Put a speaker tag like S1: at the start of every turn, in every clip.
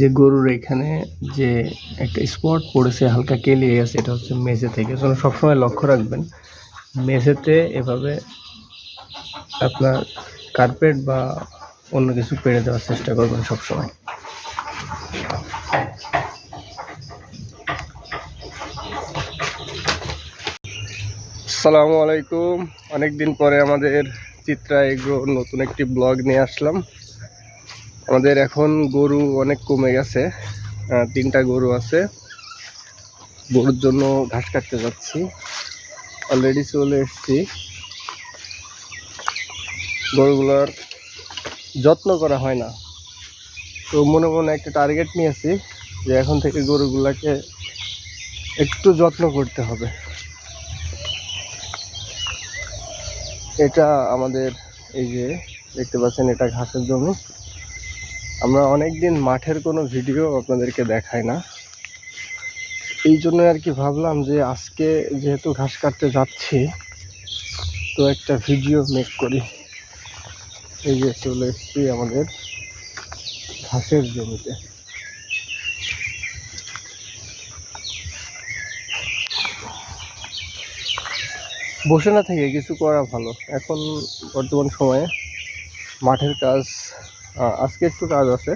S1: যে গরুর এখানে যে একটা স্পট পড়েছে, হালকা কেলিয়ে গেছে এটা হচ্ছে মেঝে থেকে। সবসময় লক্ষ্য রাখবেন, মেঝেতে এভাবে আপনার কার্পেট বা অন্য কিছু পেরে দেওয়ার চেষ্টা করবেন সবসময়। আসসালামু আলাইকুম। অনেকদিন পরে আমাদের চিত্রা এগ্রো নতুন একটি ব্লগ নিয়ে আসলাম। আমাদের এখন গরু অনেক কমে গেছে। তিনটা গরু আছে। গরুর জন্য ঘাস কাটতে যাচ্ছি। অলরেডি চলে এসেছি। গরুগুলোর যত্ন করা হয় না। তো মনে মনে একটা টার্গেট নিয়েছি যে এখন থেকে গরুগুলাকে একটু যত্ন করতে হবে। এটা আমাদের এই যে দেখতে পাচ্ছেন, এটা ঘাসের জমি। আমরা অনেক দিন মাঠের কোনো ভিডিও আপনাদেরকে দেখাই না। এই জন্য আর কি ভাবলাম যে আজকে যেহেতু ঘাস কাটতে যাচ্ছি, তো একটা ভিডিও মেক করি। এই যে চলে এসেছি আমাদের ঘাসের জমিতে। বসে না থেকে কিছু করা ভালো। এখন বর্তমান সময়ে মাঠের কাজ আজকে একটু কাজ আছে।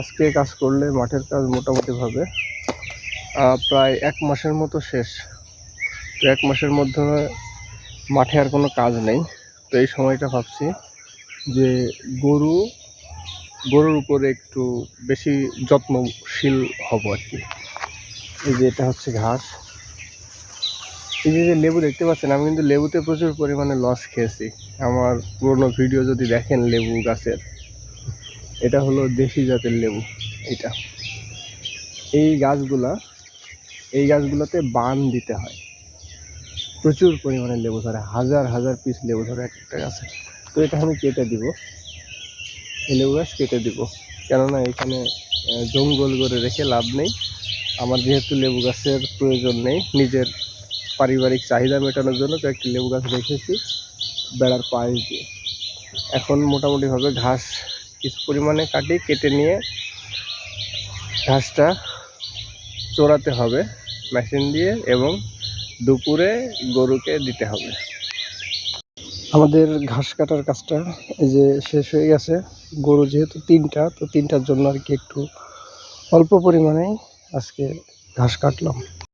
S1: আজকে কাজ করলে মাঠের কাজ মোটামুটিভাবে প্রায় এক মাসের মতো শেষ। তো এক মাসের মধ্যে মাঠে আর কোনো কাজ নেই। তো এই সময়টা ভাবছি যে গরু, গরুর উপরে একটু বেশি যত্নশীল হব আর কি। এই যে এটা হচ্ছে ঘাস। এই যে যে লেবু দেখতে পাচ্ছেন, আমি কিন্তু লেবুতে প্রচুর পরিমাণে লস খেয়েছি। আমার পুরোনো ভিডিও যদি দেখেন লেবু গাছের এটা হলো দেশি জাতের লেবু, এটা। এই গাছগুলা, এই গাছগুলোতে বান দিতে হয়। প্রচুর পরিমাণে লেবু ধরে, হাজার হাজার পিস লেবু ধরে এক একটা গাছে। তো এটা আমি কেটে দিব। এই লেবু গাছ কেটে দিব। কেননা এখানে জঙ্গল করে রেখে লাভ নেই। আমার যেহেতু লেবু গাছের প্রয়োজন নেই, নিজের পারিবারিক চাহিদা মেটানোর জন্য কয়েকটি লেবু গাছ রেখেছি, বেড়ার পাশ দিয়ে। এখন মোটামুটিভাবে ঘাস কিছু পরিমাণে কাটি কেটে নিয়ে ঘাসটা চড়াতে হবে, মেশিন দিয়ে এবং দুপুরে গরুকে দিতে হবে। আমাদের ঘাস কাটার কাজটা এই যে শেষ হয়ে গেছে। গরু যেহেতু তিনটা, তো তিনটার জন্য আর কি একটু অল্প পরিমাণেই আজকে ঘাস কাটলাম।